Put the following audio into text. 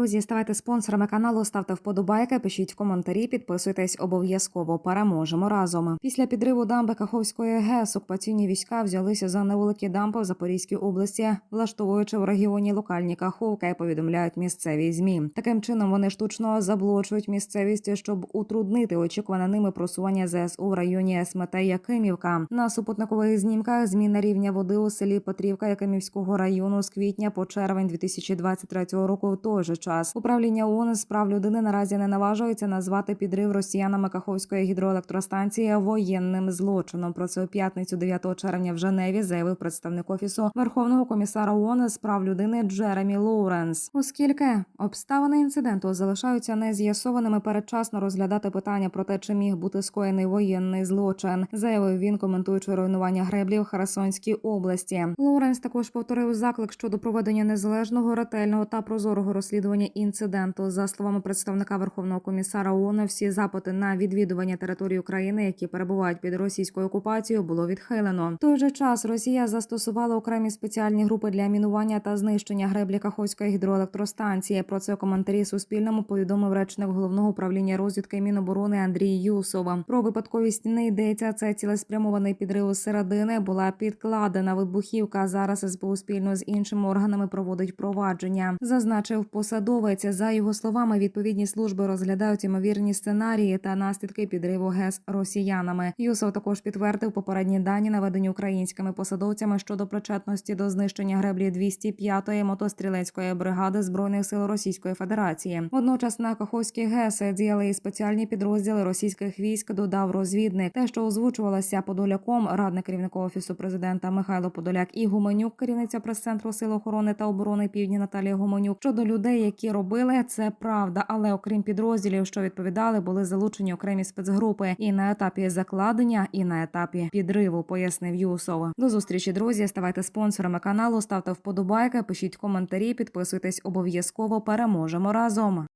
друзі, ставайте спонсорами каналу, ставте вподобайки, пишіть коментарі, підписуйтесь обов'язково. Переможемо разом. Після підриву дамби Каховської ГЕС окупаційні війська взялися за невеликі дамби в Запорізькій області, влаштовуючи в регіоні локальні каховки, повідомляють місцеві змі. Таким чином вони штучно заблочують місцевість, щоб утруднити очікуване ними просування ЗСУ в районі СМТ Якимівка. На супутникових знімках зміна рівня води у селі Петрівка Якимівського району з квітня по червень 2023 року. В той же час управління ООН з прав людини наразі не наважується назвати підрив росіянами Каховської гідроелектростанції воєнним злочином. Про це у п'ятницю 9 червня в Женеві заявив представник офісу Верховного комісара ООН з прав людини Джеремі Лоуренс. Оскільки обставини інциденту залишаються нез'ясованими, передчасно розглядати питання про те, чи міг бути скоєний воєнний злочин, заявив він, коментуючи руйнування греблі в Херсонській області. Лоуренс також повторив заклик щодо проведення незалежного, ретельного та прозорого розслідування інциденту. За словами представника Верховного комісара ООН, всі запити на відвідування території України, які перебувають під російською окупацією, було відхилено. В той же час Росія застосувала окремі спеціальні групи для мінування та знищення греблі Каховської гідроелектростанції. Про це у коментарі Суспільному повідомив речник головного управління розвідки Міноборони Андрій Юсова. Про випадковість не йдеться. Це цілеспрямований підрив середини була підкладена вибухівка. Зараз СБУ спільно з іншими органами проводить провадження. Зазначив посадовець. За його словами, відповідні служби розглядають ймовірні сценарії та наслідки підриву ГЕС росіянами. Юсов також підтвердив попередні дані, наведені українськими посадовцями щодо причетності до знищення греблі 205-ї мотострілецької бригади збройних сил Російської Федерації. Водночас на Каховській ГЕС діяли і спеціальні підрозділи російських військ. Додав розвідник. Те, що озвучувалося подоляком, радник керівника офісу президента Михайло Подоляк і Гуменюк, керівниця прес-центру Сил охорони та оборони Півдня Наталія Гуменюк. Щодо людей, які робили це правда, але окрім підрозділів, що відповідали, були залучені окремі спецгрупи і на етапі закладення, і на етапі підриву, пояснив Юсов. До зустрічі, друзі. Ставайте спонсорами каналу, ставте вподобайки, пишіть коментарі, підписуйтесь обов'язково. Переможемо разом.